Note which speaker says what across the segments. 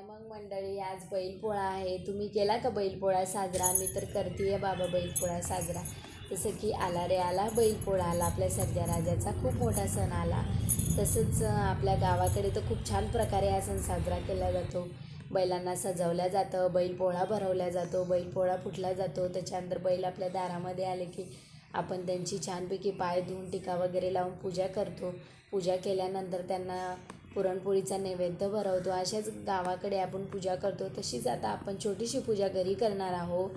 Speaker 1: काय मग मंडळी आज बैलपोळा आहे. तुम्ही केला का बैलपोळा साजरा? मी तर करते बाबा बैलपोळा साजरा. जसं की आला रे आला बैलपोळा आला. आपल्या सध्या राजाचा खूप मोठा सण आला. तसंच आपल्या गावाकडे तर खूप छान प्रकारे हा सण साजरा केला जातो. बैलांना सजवल्या जातं बैलपोळा भरवल्या जातो बैलपोळा फुटला जातो. त्याच्यानंतर बैल आपल्या दारामध्ये आले की आपण त्यांची छानपैकी पाय धुवून टिका वगैरे लावून पूजा करतो. पूजा केल्यानंतर त्यांना पुरणपोळीचा नैवेद्य भरवतो. अशाच गावाकडे आपण पूजा करतो. तशीच आता आपण छोटीशी पूजा घरी करणार आहोत.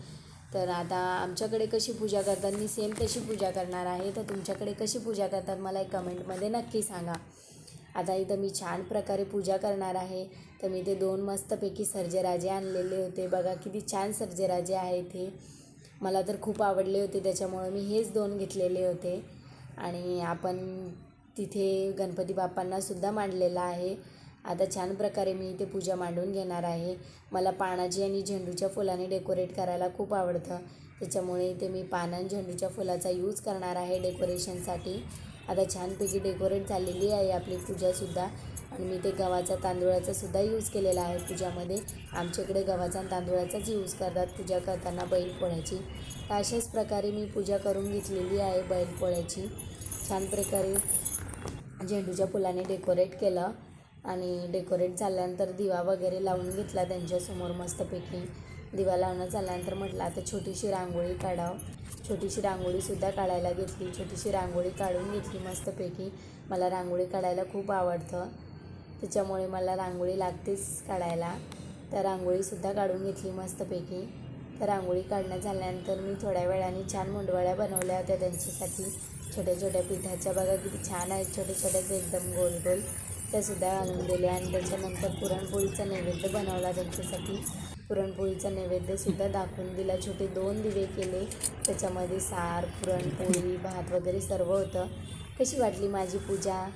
Speaker 1: तर आता आमच्याकडे कशी पूजा करतात मी सेम तशी पूजा करणार आहे. तर तुमच्याकडे कशी पूजा करतात मला एक कमेंटमध्ये नक्की सांगा. आता इथं मी छान प्रकारे पूजा करणार आहे. तर मी ते दोन मस्तपैकी सर्जेराजे आणलेले होते. बघा किती छान सर्जेराजे आहेत हे. मला तर खूप आवडले होते. त्याच्यामुळं मी हेच दोन घेतलेले होते. आणि आपण तिथे गणपती बाप्पांना सुद्धा मांडलेलं आहे. आता छान प्रकारे मी इथे पूजा मांडून घेणार आहे. मला पानाची आणि झेंडूच्या फुलाने डेकोरेट करायला खूप आवडतं. त्याच्यामुळे इथे मी पानं आणि झेंडूच्या फुलाचा यूज करणार आहे डेकोरेशनसाठी. आता छानपैकी डेकोरेट झालेली आहे आपली पूजासुद्धा आणि मी ते गव्हाचा तांदूळाचा सुद्धा यूज केलेला आहे पूजामध्ये. आमच्याकडे गव्हाचा आणि तांदूळाचाच यूज करतात पूजा करताना बैलपोळ्याची तर अशाच प्रकारे मी पूजा करून घेतलेली आहे बैलपोळ्याची छान प्रकारे झेंडूच्या फुलाने डेकोरेट केलं आणि डेकोरेट झाल्यानंतर दिवा वगैरे लावून घेतला त्यांच्यासमोर मस्तपैकी. दिवा लावणं झाल्यानंतर म्हटलं आता छोटीशी रांगोळी काढावं. छोटीशी रांगोळीसुद्धा काढायला घेतली. छोटीशी रांगोळी काढून घेतली मस्तपैकी. मला रांगोळी काढायला खूप आवडतं. त्याच्यामुळे मला रांगोळी लागतेच काढायला. तर रांगोळीसुद्धा काढून घेतली मस्तपैकी. तर रांगोळी काढणं झाल्यानंतर मी थोड्या वेळाने छान मुंडवाळ्या बनवल्या होत्या त्यांच्यासाठी. छोट्या छोट्या पिठाच्या बघा किती छान आहेत. छोटे छोट्याचे एकदम गोल गोल. त्यासुद्धा आणून दिले. आणि त्याच्यानंतर पुरणपोळीचा नैवेद्य बनवला त्यांच्यासाठी. पुरणपोळीचा नैवेद्यसुद्धा दाखवून दिला. छोटे दोन दिवे केले. त्याच्यामध्ये सार पुरणपोळी भात वगैरे सर्व होतं. कशी वाटली माझी पूजा?